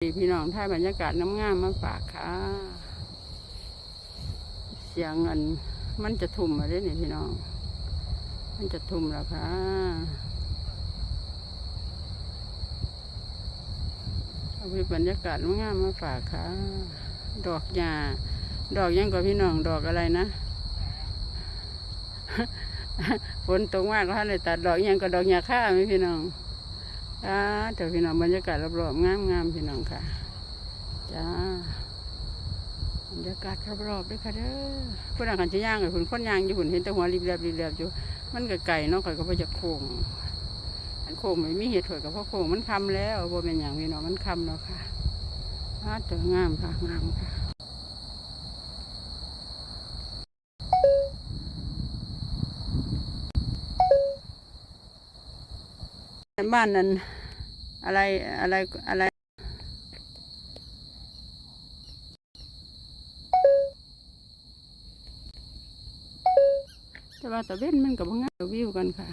พี่น้องท่ายบรรยากาศน้ำงามมาฝากค่ะ เสียงเงินมันจะทุ่มมาได้นี่ยพี่น้อง มันจะทุ่มแล้วค่ะเอาไปบรรยากาศน้ำงามมาฝากค่ะ ดอกหญ้าดอกยังกับพี่น้องดอกอะไรนะฝนตกมากก็ท่านเลยตัดดอกยังก็ดอกหญ้าข้าไหมพี่น้อง จ้าเดี๋ยวพี่น้องบรรยากาศรอบๆงามๆพี่น้องค่ะจ้าบรรยากาศรอบๆด้วยค่ะเด้อผู้นักขันจะย่างเลยคุณคนย่างอยู่คุณเห็นแต่หัวรีบเรียบรีบเรียบอยู่ มันก็ไก่เนาะข่อยก็พอจะโค้งอันโค้งไม่มีเหตุข่อก็เพราะโค้งมันคำแล้วโบเป็นอย่างพี่น้องมันคำแล้วค่ะอาเจองามค่ะงามค่ะ บ้านนั้นอะไรอะไรอะไรแต่ว่าตะเว้นมันกับงายวิวกันค่ะ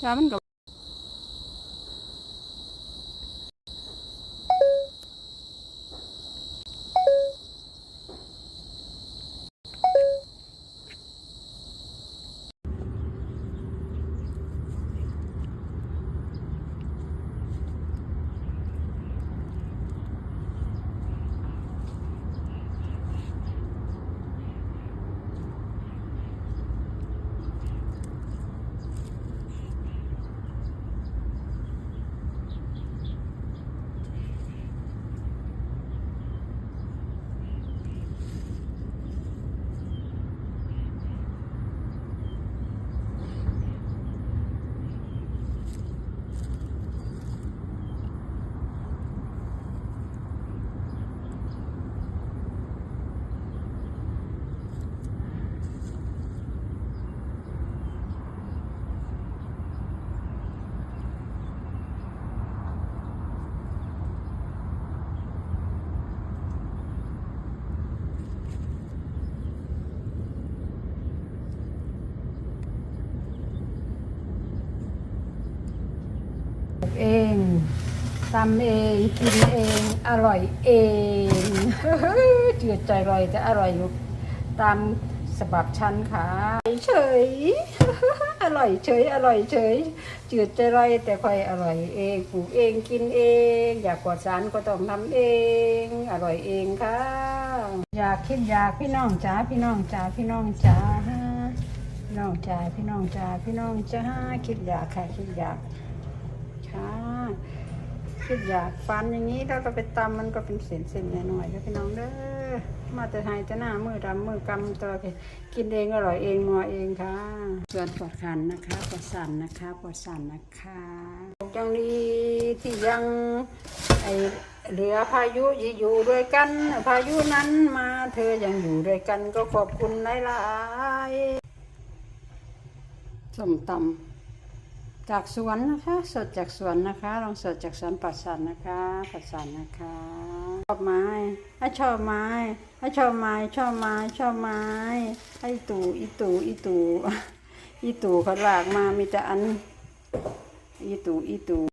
แต่มันกับ เองทำเองกินเองอร่อยเองเจือใจอร่อยแต่อร่อยอยู่ตามสบับชั้นค่ะเฉยอร่อยเฉยอร่อยเฉยจืดใจอร่อยแต่ค่อยอร่อยเองปลูกเองกินเอง อยากกวาดสารก็ต้องทำเอง อร่อยเองค่ะ อยากคิดอยากพี่น้องจ๋าพี่น้องจ๋าพี่น้องจ๋าพี่น้องจ๋าพี่น้องจ๋าพี่น้องจ๋าคิดอยากค่ะคิดอยาก ค่ะคิดอยากฟันอย่างนี้แล้วก็ไปตำมันก็เป็นเส้นๆหน่อยๆแล้วพี่น้องเด้อมาแต่ไทยจะหน้ามือดำมือกำตัวกินเองอร่อยเองนัวเองค่ะส่วนปอดขันนะคะปอดสันนะคะปอดสันนะคะยังดีที่ยังไอเหลือพายุอยู่ด้วยกัน พายุนั้นมาเธอยังอยู่ด้วยกันก็ขอบคุณหลายๆส้มตำ จากสวนนะคะ สดจากสวนนะคะลองสดจากสวนปัดสันนะคะปัดสันนะคะชอบไม้ถ้ชอบไม้ถ้ชอบไม้ชอบไม้ชอบไม้ไอตู่อีตู่อีตู่อีตู่เขาลากมามีแต่อันอีตู่อีตู่